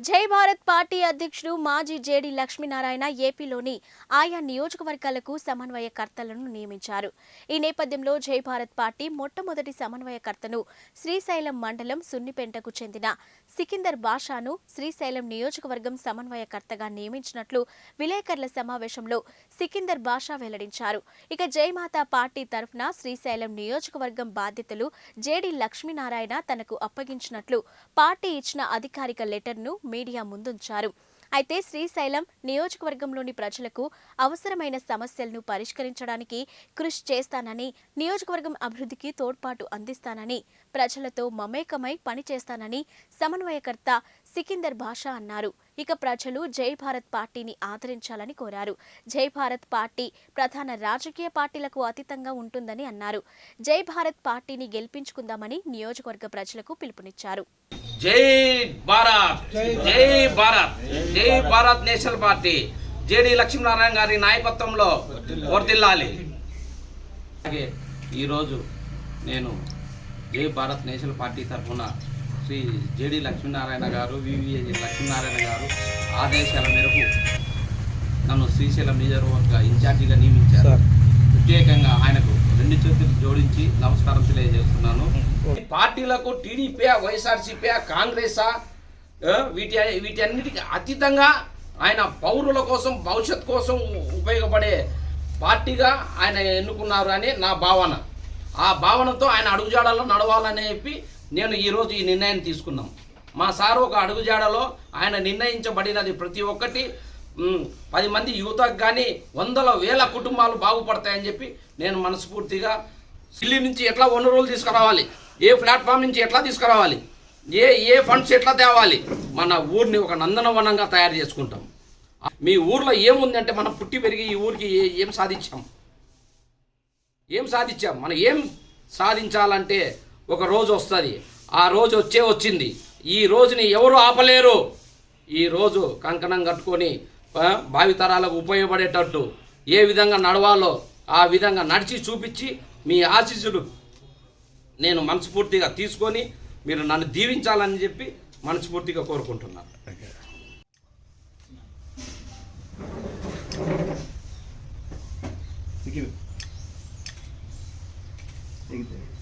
జై భారత్ పార్టీ అధ్యక్షుడు మాజీ జేడీ లక్ష్మీనారాయణ ఏపీలోని ఆయా నియోజకవర్గాలకు సమన్వయకర్తలను నియమించారు. ఈ నేపథ్యంలో జై భారత్ పార్టీ మొట్టమొదటి సమన్వయకర్తను శ్రీశైలం మండలం సున్నిపెంటకు చెందిన సికిందర్ బాషాను శ్రీశైలం నియోజకవర్గం సమన్వయకర్తగా నియమించినట్లు విలేకరుల సమావేశంలో సికిందర్ బాషా వెల్లడించారు. ఇక జయమాత పార్టీ తరఫున శ్రీశైలం నియోజకవర్గం బాధ్యతలు జేడీ లక్ష్మీనారాయణ తనకు అప్పగించినట్లు పార్టీ ఇచ్చిన అధికారిక లెటర్ను మీడియా ముందుంచారు. అయితే శ్రీశైలం నియోజకవర్గంలోని ప్రజలకు అవసరమైన సమస్యలను పరిష్కరించడానికి కృషి చేస్తానని నియోజకవర్గం అభివృద్ధికి తోడ్పాటు అందిస్తానని ప్రజలతో మమేకమై పనిచేస్తానని సమన్వయకర్త సికిందర్ భాషా అన్నారు. ఇక ప్రజలు జై భారత్ పార్టీని ఆదరించాలని కోరారు. జై భారత్ పార్టీ ప్రధాన రాజకీయ పార్టీలకు అతీతంగా ఉంటుందని అన్నారు. జై భారత్ పార్టీని గెలిపించుకుందామని నియోజకవర్గ ప్రజలకు పిలుపునిచ్చారు. జై భారత్ జై భారత్. జై Bharat. National party JD Lakshminarayana గారి నాయకత్వంలో వర్దిల్లాలి అలాగే ఈరోజు నేను జై భారత్ నేషనల్ పార్టీ తరఫున శ్రీ జేడి లక్ష్మీనారాయణ గారు వివిఏ లక్ష్మీనారాయణ గారు ఆదేశాల మేరకు నన్ను శ్రీశైలం నియోజకవర్గ ఇన్ఛార్జిగా నియమించారు. ప్రత్యేకంగా ఆయనకు రెండు చేతులు జోడించి నమస్కారం తెలియజేస్తున్నాను. పార్టీలకు టీడీపీ వైఎస్ఆర్సీపీ కాంగ్రెసా వీటి వీటి అన్నిటికీ అతీతంగా ఆయన పౌరుల కోసం భవిష్యత్ కోసం ఉపయోగపడే పార్టీగా ఆయన ఎన్నుకున్నారు అని నా భావన. ఆ భావనతో ఆయన అడుగుజాడలో నడవాలని చెప్పి నేను ఈరోజు ఈ నిర్ణయం తీసుకున్నాం. మా సార్ ఒక అడుగుజాడలో ఆయన నిర్ణయించబడినది ప్రతి ఒక్కటి పది మంది యువతకు కానీ వందల వేల కుటుంబాలు బాగుపడతాయని చెప్పి నేను మనస్ఫూర్తిగా ఢిల్లీ నుంచి ఎట్లా వనరులు తీసుకురావాలి? ఏ ప్లాట్ఫామ్ నుంచి ఎట్లా తీసుకురావాలి? ఏ ఏ ఫండ్స్ ఎట్లా తేవాలి? మన ఊరిని ఒక నందనవనంగా తయారు చేసుకుంటాం. మీ ఊర్లో ఏముంది అంటే మనం పుట్టి పెరిగి ఈ ఊరికి ఏ- ఏం సాధించాం? ఏం సాధించాం? మనం ఏం సాధించాలంటే ఒక రోజు వస్తుంది. ఆ రోజు వచ్చే వచ్చింది. ఈ రోజుని ఎవరు ఆపలేరు? ఈ రోజు కంకణం కట్టుకొని భావితరాలకు ఉపయోగపడేటట్టు ఏ విధంగా నడవాలో ఆ విధంగా నడిచి చూపించి మీ ఆశీస్సులు నేను మనస్ఫూర్తిగా తీసుకొని మీరు నన్ను దీవించాలని చెప్పి మనస్ఫూర్తిగా కోరుకుంటున్నాను Thank you. Thank you.